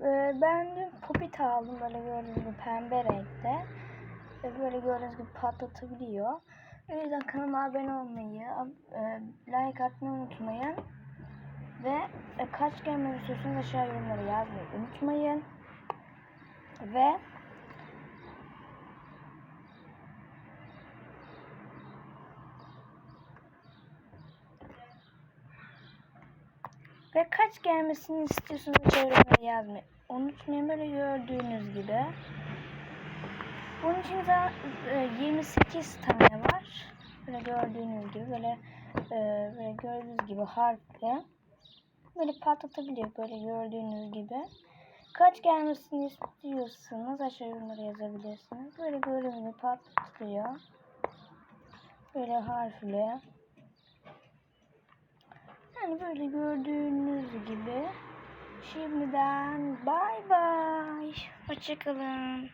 e, ben dün popit aldım böyle gördüğünüz gibi pembe renkte. Ve böyle gördüğünüz gibi patlatabiliyor. O yüzden kanalıma abone olmayı, e, like atmayı unutmayın. Ve e, kaç gelmemi istiyorsanız aşağı yorumlara yazmayı unutmayın. Ve Ve kaç gelmesini istiyorsanız çevreme yazmayı unutmayın. Böyle gördüğünüz gibi. Bunun için de e, 28 tane var. Böyle gördüğünüz gibi böyle e, böyle gördüğünüz gibi harfle böyle patlatabiliyor böyle gördüğünüz gibi. Kaç gelmesini istiyorsanız aşağı yorumlara yazabilirsiniz. Böyle gördüğünüz gibi patlatıyor. Böyle harfle. Yani böyle gördüğünüz gibi. Şimdiden bay bay. Hoşçakalın.